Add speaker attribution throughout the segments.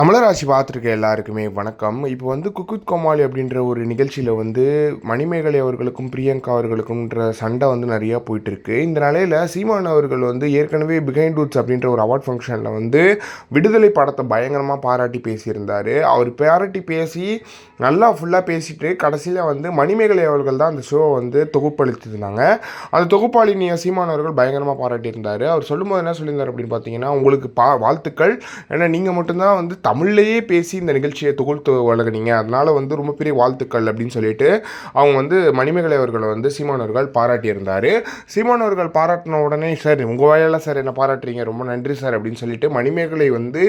Speaker 1: தமிழராசி பார்த்துருக்க எல்லாருக்குமே வணக்கம். இப்போ வந்து குக்குத் கோமாளி அப்படின்ற ஒரு நிகழ்ச்சியில் வந்து மணிமேகலை அவர்களுக்கும் பிரியங்கா அவர்களுக்கும்ன்ற சண்டை வந்து நிறையா போயிட்டுருக்கு. இந்த நிலையில் சீமான் அவர்கள் வந்து ஏற்கனவே பிகைண்ட் ரூட்ஸ் அப்படின்ற ஒரு அவார்ட் ஃபங்க்ஷனில் வந்து விடுதலை படத்தை பயங்கரமாக பாராட்டி பேசியிருந்தார். அவர் பாராட்டி பேசி நல்லா ஃபுல்லாக பேசிட்டு கடைசியில் வந்து மணிமேகலை அவர்கள் தான் அந்த ஷோவை வந்து தொகுப்பளித்திருந்தாங்க. அந்த தொகுப்பாளினியை சீமான் அவர்கள் பயங்கரமாக பாராட்டியிருந்தார். அவர் சொல்லும்போது என்ன சொல்லியிருந்தார் அப்படின்னு பார்த்தீங்கன்னா உங்களுக்கு பா வாழ்த்துக்கள். ஏன்னா நீங்கள் மட்டும்தான் வந்து தமிழ்லேயே பேசி இந்த நிகழ்ச்சியை தொகுத்து வழங்குனீங்க. அதனால் வந்து ரொம்ப பெரிய வாழ்த்துக்கள் அப்படின்னு சொல்லிட்டு அவங்க வந்து மணிமேகலை அவர்களை வந்து சீமான் அவர்கள் பாராட்டியிருந்தார். சீமான் அவர்கள் பாராட்டின உடனே சார் உங்கள் வாயால் சார் என்னை பாராட்டுறீங்க. ரொம்ப நன்றி சார். அப்படின்னு சொல்லிட்டு மணிமேகலை வந்து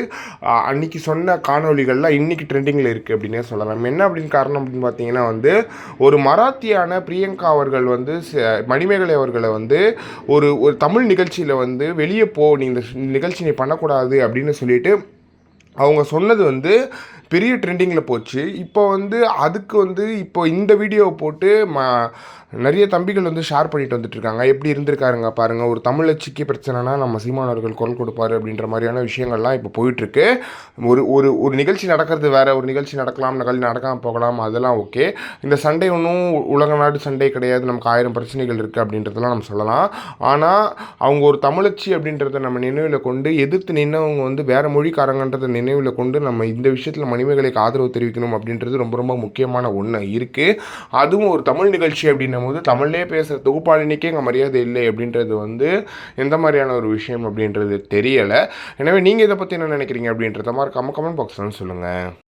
Speaker 1: அன்னைக்கு சொன்ன காணொலிகள்லாம் இன்னைக்கு ட்ரெண்டிங்கில் இருக்குது அப்படின்னே சொல்லலாம். என்ன அப்படின்னு காரணம் அப்படின்னு பார்த்தீங்கன்னா வந்து ஒரு மராத்தியான பிரியங்கா அவர்கள் வந்து மணிமேகலை அவர்களை வந்து ஒரு ஒரு தமிழ் நிகழ்ச்சியில் வந்து வெளியே போ நீ இந்த நிகழ்ச்சி நீ பண்ணக்கூடாது அப்படின்னு சொல்லிட்டு அவங்க சொன்னது வந்து பெரிய ட்ரெண்டிங்கில் போச்சு. இப்போ வந்து அதுக்கு வந்து இப்போ இந்த வீடியோவை போட்டு ம நிறைய தம்பிகள் வந்து ஷேர் பண்ணிட்டு வந்துட்டுருக்காங்க எப்படி இருந்திருக்காருங்க பாருங்கள் ஒரு தமிழச்சிக்கு பிரச்சனைனா நம்ம சீமானவர்கள் குரல் கொடுப்பாரு அப்படின்ற மாதிரியான விஷயங்கள்லாம் இப்போ போயிட்டுருக்கு. ஒரு ஒரு ஒரு நிகழ்ச்சி நடக்கிறது வேறு ஒரு நிகழ்ச்சி நடக்கலாம் நிகழ்ச்சி நடக்காமல் போகலாம் அதெல்லாம் ஓகே. இந்த சண்டை ஒன்றும் உலக நாடு சண்டை கிடையாது. நமக்கு ஆயிரம் பிரச்சனைகள் இருக்குது அப்படின்றதெல்லாம் நம்ம சொல்லலாம். ஆனால் அவங்க ஒரு தமிழச்சி அப்படின்றத நம்ம நினைவில் கொண்டு எதிர்த்து நின்னவங்க வந்து வேறு மொழிக்காரங்கன்றதை நினைவில் கொண்டு நம்ம இந்த விஷயத்தில் மணிமேகலைக்கு ஆதரவு தெரிவிக்கணும் அப்படின்றது ரொம்ப ரொம்ப முக்கியமான ஒன்று இருக்குது அதுவும் ஒரு தமிழ் நிகழ்ச்சி அப்படின்னும் போது தமிழ்லேயே பேசுகிற தொகுப்பாளினிக்கே எங்கள் மரியாதை இல்லை அப்படின்றது வந்து எந்த மாதிரியான ஒரு விஷயம் அப்படின்றது தெரியலை. எனவே நீங்கள் இதை பற்றி என்ன நினைக்கிறீங்க அப்படின்றத மாதிரி கம்ம கமெண்ட் பாக்ஸ்லாம் சொல்லுங்கள்